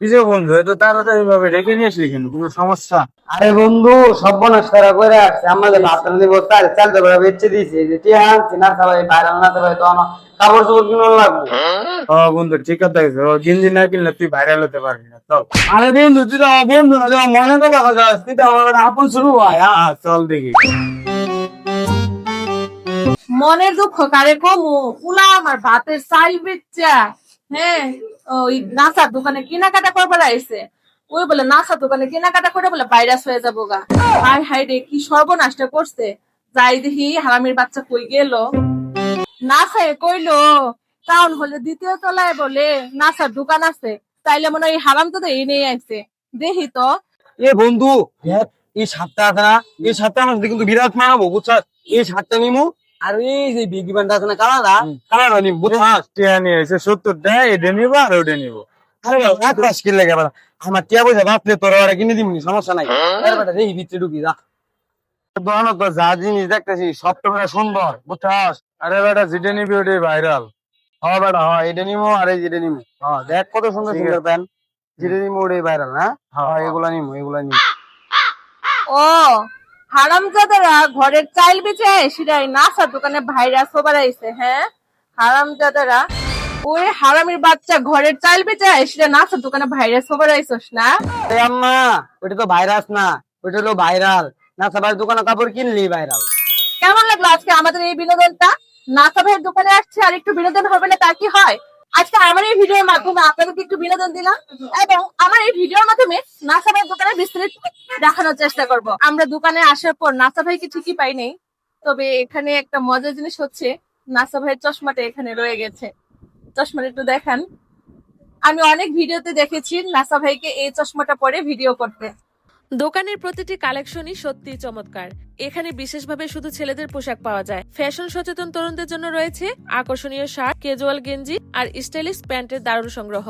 কিসে বন্ধু? এত তাড়াতাড়ি ভাবে ডেকে নিয়ে আসলি কেন? কোনো সমস্যা? আরে বন্ধু সব বনাস করে আসছে। আমাদের দিব করে বেচে দিয়েছি। যে টিয়া আনছি না সবাই বাইরে না সবাই তো আমার কাপড় চোপড় কিনে লাগবে। ও বন্ধু ঠিক কথা আছে ও গেঞ্জি না কিনলে তুই ভাইরাল হতে পারবি না। চল। আরে বন্ধু তুই তো বন্ধু না মনে তো দেখা যাস তুই তো আমার আপন শুরু হয়। হ্যাঁ চল দেখি। মনের দুঃখ কারে কমু? পুলা আমার ভাতের চাল বেচা। হ্যাঁ? ওই নাসার দোকানে কেনাকাটা করবার আইছে। ওই বলে নাসার দোকানে কেনাকাটা করে বলে ভাইরাস হয়ে যাব গা। হাই হাই রে, কি সর্বনাশটা করছে। যাই দেখি, হারামির বাচ্চা কই গেল? নাসায় কইলো, টাউন হলে দ্বিতীয় তলায় বলে নাসার দোকান আছে। তাইলে মনে হয় হারাম তো এই নিয়ে আসছে দেখি তো। এ বন্ধু এই সাতটা আছে না? এই সাতটা কিন্তু বিরাট মানাবো বুঝছাস? এই সাতটা নিমু আর এই যে বিগি বান্ডা আছে না কালারা কালারা নিমু বুঝছাস টিয়া নিয়ে এসে সত্তর দেয় এটা নিবো আর ওটা নিবো। আরে বাবা আমার। টিয়া পয়সা বাপলে তোর ওরা কিনে দিবনি সমস্যা নাই। এর বেটা দেখি ভিতরে ঢুকি যা। দোকানে তো যা জিনিস দেখতেছি সবটা বেটা সুন্দর বুঝছাস? আরে বেটা যেটা নিবি ওটাই ভাইরাল হ্যাঁ বেটা হ্যাঁ এটা নিমু আর এই যেটা নিমু হ্যাঁ দেখ কত সুন্দর সুন্দর। প্যান্ট যেটা নিমু ওটাই ভাইরাল না? হ্যাঁ, হ্যাঁ এগুলা নিমু এগুলা নিমু ও হারামজাদারা ঘরের চাইল বেচে সেটাই নাসার দোকানে ভাইরাস হবার আইছে হ্যাঁ? হারামজাদারা ওরে হারামির বাচ্চা ঘরের চাইল বেচে সেটা নাসার দোকানে ভাইরাস হবার আইছস না? আম্মা ওটা তো ভাইরাস না ওটা হলো ভাইরাল। না সবাই দোকানে কাপড় কিনলি ভাইরাল। কেমন লাগল আজকে আমাদের এই বিনোদনটা? নাসা ভাইয়ের দোকানে আসছে আর একটু বিনোদন হবে না তা কি হয়? আজকে আমার এই ভিডিওর মাধ্যমে আপনাদেরকে একটু বিনোদন দিলাম এবং আমার এই ভিডিওর মাধ্যমে নাসা ভাই দোকানে বিস্তারিত দেখানোর চেষ্টা করব। আমরা দোকানে আসার পর নাসা ভাইকে ঠিকই পাই নাই, তবে এখানে একটা মজার জিনিস হচ্ছে, নাসা ভাইয়ের চশমাটা এখানে রয়ে গেছে। চশমাটা একটু দেখান। আমি অনেক ভিডিওতে দেখেছি নাসা ভাইকে এই চশমাটা পরে ভিডিও করতে। দোকানের প্রতিটি কালেকশনই সত্যিই চমৎকার। এখানে বিশেষভাবে শুধু ছেলেদের পোশাক পাওয়া যায়। ফ্যাশন সচেতন তরুণদের জন্য রয়েছে আকর্ষণীয় শার্ট কেজুয়াল গেঞ্জি আর স্টাইলিশ প্যান্টের দারুণ সংগ্রহ।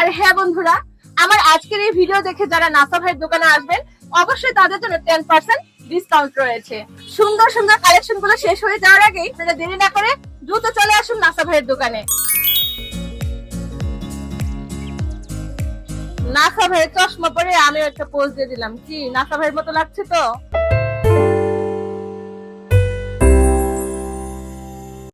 আর হ্যাঁ বন্ধুরা, আমার আজকের এই ভিডিও দেখে যারা নাসা ভাইয়ের দোকানে আসবেন, অবশ্যই তাদের জন্য টেন পার্সেন্ট ডিসকাউন্ট রয়েছে। সুন্দর সুন্দর কালেকশনগুলো শেষ হয়ে যাওয়ার আগেই আপনারা দেরি না করে দ্রুত চলে আসুন নাসা ভাইয়ের দোকানে। নাসা ভাইয়ের চশমা পরে আমি একটা পোস্ট দিয়ে দিলাম। কি, নাসা ভাইয়ের মতো লাগছে তো?